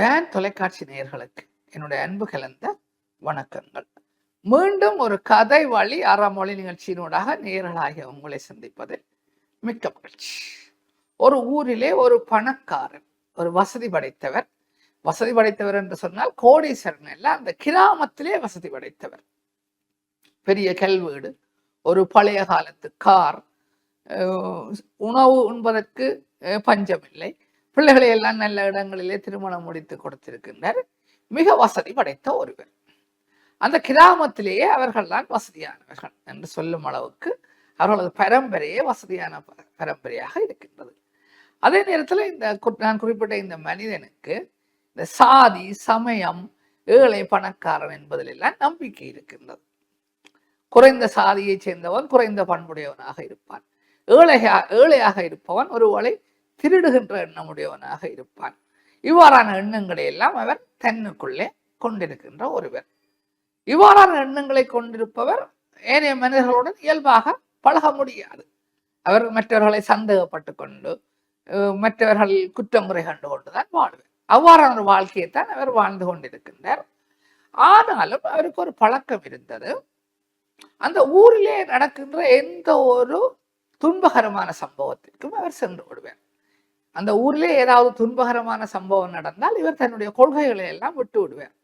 Tan தொலைக்காட்சி நேயர்களுக்கு என்னுடைய அன்பு கலந்த வணக்கங்கள். மீண்டும் ஒரு கதை வழி அறமொழி நிகழ்ச்சியினூடாக நேயர்களாகிய உங்களை சந்திப்பதில் மிக்க மகிழ்ச்சி. ஒரு ஊரிலே ஒரு பணக்காரன் ஒரு வசதி படைத்தவர். வசதி படைத்தவர் என்று சொன்னால் கோடீஸ்வரன் எல்லாம் அந்த கிராமத்திலே வசதி படைத்தவர். பெரிய கல்வீடு ஒரு பழைய காலத்து கார் உணவு உண்பதற்கு அஹ் பஞ்சமில்லை. பிள்ளைகளை எல்லாம் நல்ல இடங்களிலே திருமணம் முடித்து கொடுத்திருக்கின்றார். மிக வசதி படைத்த ஒருவர். அந்த கிராமத்திலேயே அவர்கள் தான் வசதியானவர்கள் என்று சொல்லும் அளவுக்கு அவர்களது பரம்பரையே வசதியான ப- பரம்பரையாக இருக்கின்றது. அதே நேரத்தில் இந்த நான் குறிப்பிட்ட இந்த மனிதனுக்கு இந்த சாதி சமயம் ஏழை பணக்காரன் என்பதிலெல்லாம் நம்பிக்கை இருக்கின்றது. குறைந்த சாதியைச் சேர்ந்தவன் குறைந்த பண்புடையவனாக இருப்பான். ஏழையா ஏழையாக இருப்பவன் ஒருவேளை திருடுகின்ற எண்ணமுடையவனாக இருப்பான். இவ்வாறான எண்ணங்களை எல்லாம் அவர் தன்னுக்குள்ளே கொண்டிருக்கின்ற ஒருவர் இவ்வாறான எண்ணங்களை கொண்டிருப்பவர் ஏனைய மனிதர்களுடன் இயல்பாக பழக முடியாது. அவர் மற்றவர்களை சந்தேகப்பட்டு கொண்டு மற்றவர்கள் குற்றமுறை கண்டு கொண்டுதான் வாழ்வார். அவ்வாறான ஒரு வாழ்க்கையைத்தான் அவர் வாழ்ந்து கொண்டிருக்கின்றார். ஆனாலும் அவருக்கு ஒரு பழக்கம் இருந்தது. அந்த ஊரிலே நடக்கின்ற எந்த ஒரு துன்பகரமான சம்பவத்திற்கும் அவர் சென்று விடுவார். அந்த ஊரிலே ஏதாவது துன்பகரமான சம்பவம் நடந்தால் இவர் தன்னுடைய கொள்கைகளை எல்லாம் விட்டு விடுவார்.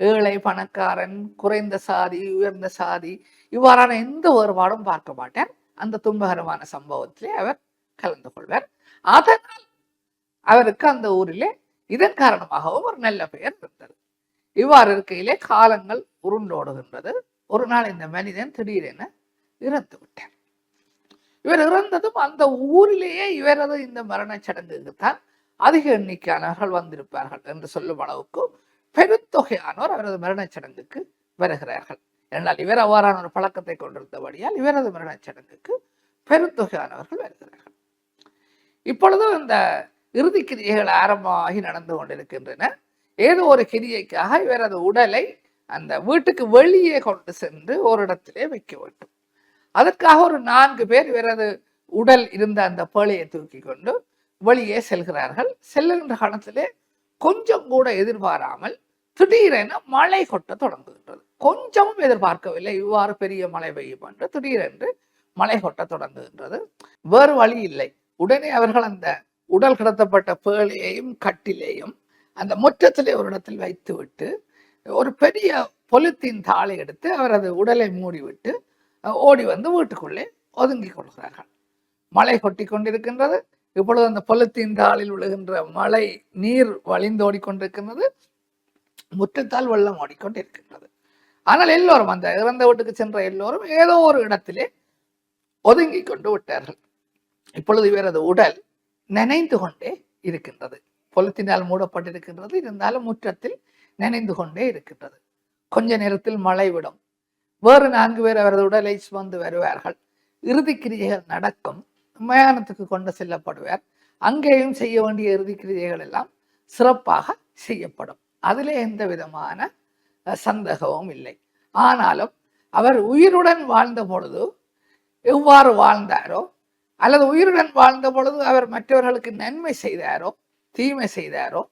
ஏழை பணக்காரன் குறைந்த சாதி உயர்ந்த சாதி இவ்வாறான எந்த வேறுபாடும் பார்க்க மாட்டார். அந்த துன்பகரமான சம்பவத்திலே அவர் கலந்து கொள்வார். அதனால் அவருக்கு அந்த ஊரிலே இதன் காரணமாகவும் ஒரு நல்ல பெயர் இருந்தது. இவ்வாறு இருக்கையிலே காலங்கள் உருண்டோடுகின்றது. ஒரு நாள் இந்த மனிதன் திடீரென இறந்து விட்டார் இவர் இறந்ததும் அந்த ஊரிலேயே இவரது இந்த மரணச் சடங்குக்கு தான் அதிக எண்ணிக்கையானவர்கள் வந்திருப்பார்கள் என்று சொல்லும் அளவுக்கு பெருந்தொகையானோர் அவரது மரணச் சடங்குக்கு வருகிறார்கள். என்றால் இவர் அவ்வாறான ஒரு பழக்கத்தை கொண்டிருந்தபடியால் இவரது மரணச் சடங்குக்கு பெருந்தொகையானவர்கள் வருகிறார்கள். இப்பொழுது இந்த இறுதி கிரியைகள் ஆரம்பமாகி நடந்து கொண்டிருக்கின்றன. ஏதோ ஒரு கிரியைக்காக இவரது உடலை அந்த வீட்டுக்கு வெளியே கொண்டு சென்று ஒரு இடத்திலே வைக்க வேண்டும். அதற்காக ஒரு நான்கு பேர் இவரது உடல் இருந்த அந்த பேழையை தூக்கி கொண்டு வெளியே செல்கிறார்கள். செல்லுகின்ற காலத்திலே கொஞ்சம் கூட எதிர்பாராமல் திடீரென மழை கொட்ட தொடங்குகின்றது. கொஞ்சமும் எதிர்பார்க்கவில்லை. இவ்வாறு பெரிய மழை பெய்யும் என்று திடீரென்று மழை கொட்ட தொடங்குகின்றது. வேறு வழி இல்லை. உடனே அவர்கள் அந்த உடல் கடத்தப்பட்ட பேழையையும் கட்டிலேயும் அந்த முற்றத்திலே ஒரு இடத்தில் வைத்துவிட்டு ஒரு பெரிய பொலித்தீன் தாளை எடுத்து அவரது உடலை மூடிவிட்டு ஓடி வந்து வீட்டுக்குள்ளே ஒதுங்கிக் கொள்கிறார்கள். மழை கொட்டி கொண்டிருக்கின்றது. இப்பொழுது அந்த பொலித்தீன் தாளில் விழுகின்ற மழை நீர் வழிந்தோடி கொண்டிருக்கின்றது முற்றத்தால் வெள்ளம் ஓடிக்கொண்டிருக்கின்றது. ஆனால் எல்லோரும் அந்த இறந்த வீட்டுக்கு சென்ற எல்லோரும் ஏதோ ஒரு இடத்திலே ஒதுங்கி கொண்டு விட்டார்கள். இப்பொழுது இவரது உடல் நனைந்து கொண்டே இருக்கின்றது. பொலித்தினால் மூடப்பட்டிருக்கின்றது. இருந்தாலும் முற்றத்தில் நனைந்து கொண்டே இருக்கின்றது. கொஞ்ச நேரத்தில் மழை விடும். வேறு நான்கு பேர் அவரது உடலை சுமந்து வருவார்கள். இறுதி கிரியைகள் நடக்கும். மயானத்துக்கு கொண்டு செல்லப்படுவார். அங்கேயும் செய்ய வேண்டிய இறுதி கிரியைகள் எல்லாம் சிறப்பாக செய்யப்படும். அதிலே எந்த விதமான சந்தேகமும் இல்லை. ஆனாலும் அவர் உயிருடன் வாழ்ந்த பொழுது எவ்வாறு வாழ்ந்தாரோ அல்லது உயிருடன் வாழ்ந்த பொழுது அவர் மற்றவர்களுக்கு நன்மை செய்தாரோ தீமை செய்தாரோ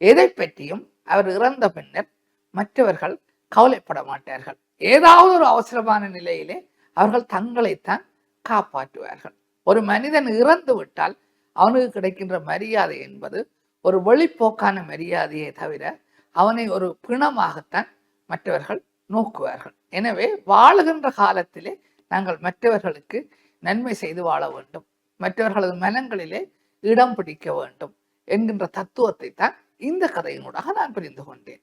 எதை பற்றியும் அவர் இறந்த பின்னர் மற்றவர்கள் கவலைப்பட மாட்டார்கள். ஏதாவது ஒரு அவசரமான நிலையிலே அவர்கள் தங்களைத்தான் காப்பாற்றுவார்கள். ஒரு மனிதன் இறந்து விட்டால் அவனுக்கு கிடைக்கின்ற மரியாதை என்பது ஒரு வெளிப்போக்கான மரியாதையை தவிர அவனை ஒரு பிணமாகத்தான் மற்றவர்கள் நோக்குவார்கள். எனவே வாழுகின்ற காலத்திலே நாங்கள் மற்றவர்களுக்கு நன்மை செய்து வாழ வேண்டும். மற்றவர்களது மனங்களிலே இடம் பிடிக்க வேண்டும் என்கின்ற தத்துவத்தை தான் இந்த கதையினூடாக நான் புரிந்து கொண்டேன்.